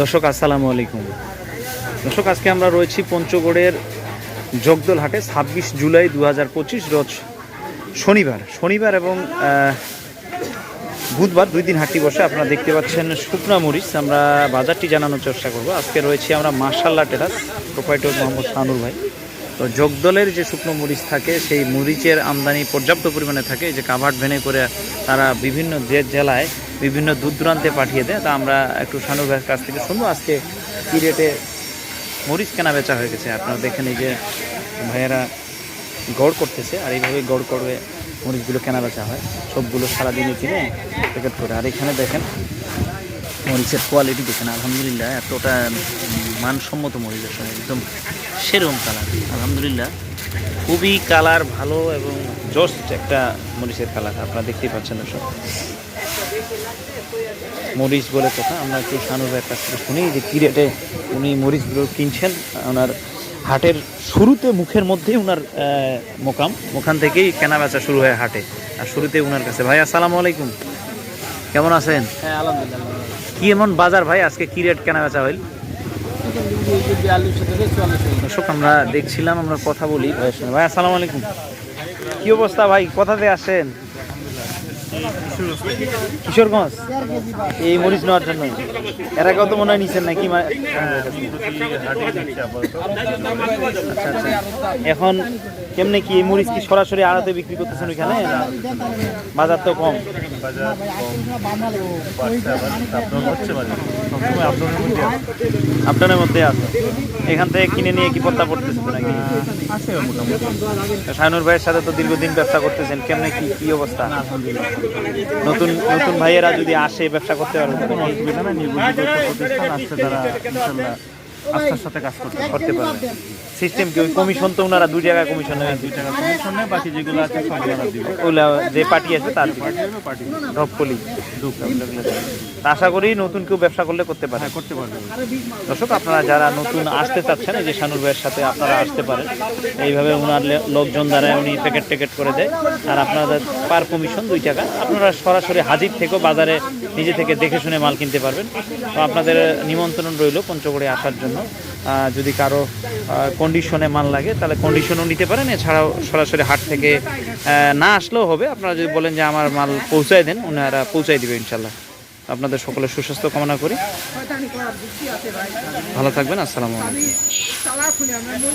দর্শক, আসসালামু আলাইকুম। দর্শক, আজকে আমরা রয়েছি পঞ্চগড়ের জগদল হাটে, ছাব্বিশ জুলাই দু হাজার পঁচিশ রোজ শনিবার। শনিবার এবং বুধবার দুই দিন হাটটি বসে আপনারা দেখতে পাচ্ছেন শুকনা মরিচ। আমরা বাজারটি জানানোর চেষ্টা করব। আজকে রয়েছি আমরা মার্শাল্লা টেরাস, প্রোপাইটর মোহাম্মদ শানুর ভাই। তো জগদলের যে শুকনো মরিচ থাকে, সেই মরিচের আমদানি পর্যাপ্ত পরিমাণে থাকে। যে কাভার্ড ভেনে করে তারা বিভিন্ন জেলায় বিভিন্ন দূর দূরান্তে পাঠিয়ে দেয়। তা আমরা একটু শানুর ভাইয়ের কাছ থেকে শুনব। আজকে কী রেটে মরিচ কেনা বেচা হয়ে গেছে? আপনারা দেখেন এই যে ভাইয়েরা গড় করতেছে আর এইভাবে গড় করে মরিচগুলো কেনা বেচা হয়। সবগুলো সারাদিনে কিনে প্যাকেট করে। আর এখানে দেখেন মরিচের কোয়ালিটি দেখেন। আলহামদুলিল্লাহ এতটা মানসম্মত মরিচ আসলে। একদম সেরকম কালার আলহামদুলিল্লাহ খুবই কালার ভালো এবং জস্ট একটা মরিচের কালার আপনারা দেখতেই পাচ্ছেন সব মরিচ বলে কথা আমরা একটু শানু ভাইয়ের কাছ থেকে শুনি যে কী রেটে উনি মরিচগুলো কিনছেন ওনার হাটের শুরুতে মুখের মধ্যেই ওনার মোকাম। ওখান থেকেই কেনা বেচা শুরু হয় হাটে আর শুরুতে ওনার কাছে। ভাই আসসালামু আলাইকুম। কেমন আছেন? হ্যাঁ আলহামদুলিল্লাহ। কি এমন বাজার ভাই? আজকে কি রেট কেনা বেচা হইল? দর্শক আমরা দেখছিলাম আমরা কথা বলি। ভাই আসসালামু আলাইকুম। কি অবস্থা ভাই? কোথাতে আসেন কিশোরগঞ্জ? এই মরিচ নেওয়ার জন্য এর আগেও তো মনে হয় নিচ্ছেন নাকি? এখন কেমনে কি এই মরিচ কি সরাসরি আড়াতে বিক্রি করতেছেন ওইখানে? বাজার তো কম। আপনাদের মধ্যে আছে। এখান থেকে কিনে নিয়ে কি পত্তা পড়তেছে নাকি? শাহিনুর ভাইয়ের সাথে তো দীর্ঘদিন ব্যবসা করতেছেন কেমনে কি কি অবস্থা? নতুন নতুন ভাইয়েরা যদি আসে ব্যবসা করতে পারবে কোনো অসুবিধা নেই নির্ভরযোগ্য প্রতিষ্ঠান আসছে তারা আস্থার সাথে কাজ করতে করতে পারবে। সিস্টেম কি ওই কমিশন তো ওনারা দুই জায়গায় কমিশন নেয়? দুই টাকা কমিশন নেয় বাকি যেগুলো আছে সব ওনারা দিবে। ওগুলা যে পার্টি আছে তার পার্টি হবে পার্টি ঢপকলি আশা করি নতুন কেউ ব্যবসা করলে করতে পারে। হ্যাঁ করতে পারবে। দর্শক আপনারা যারা নতুন আসতে চাচ্ছেন এই যে শানুর ভাইয়ের সাথে আপনারা আসতে পারেন এইভাবে ওনার লোকজন দ্বারা উনি প্যাকেট ট্যাকেট করে দেয়। আর আপনাদের পার কমিশন দুই টাকা। আপনারা সরাসরি হাজির থেকেও বাজারে নিজে থেকে দেখে শুনে মাল কিনতে পারবেন। তো আপনাদের নিমন্ত্রণ রইল পঞ্চগড়ে আসার জন্য। আহ, যদি কারও কন্ডিশনে মাল লাগে তাহলে কন্ডিশনও নিতে পারেন। এছাড়াও সরাসরি হাট থেকে না আসলেও হবে। আপনারা যদি বলেন যে আমার মাল পৌঁছায় দেন ওনারা পৌঁছায় দেবে ইনশাল্লাহ। আপনাদের সকলের সুস্বাস্থ্য কামনা করি। ভালো থাকবেন। আসসালামু আলাইকুম।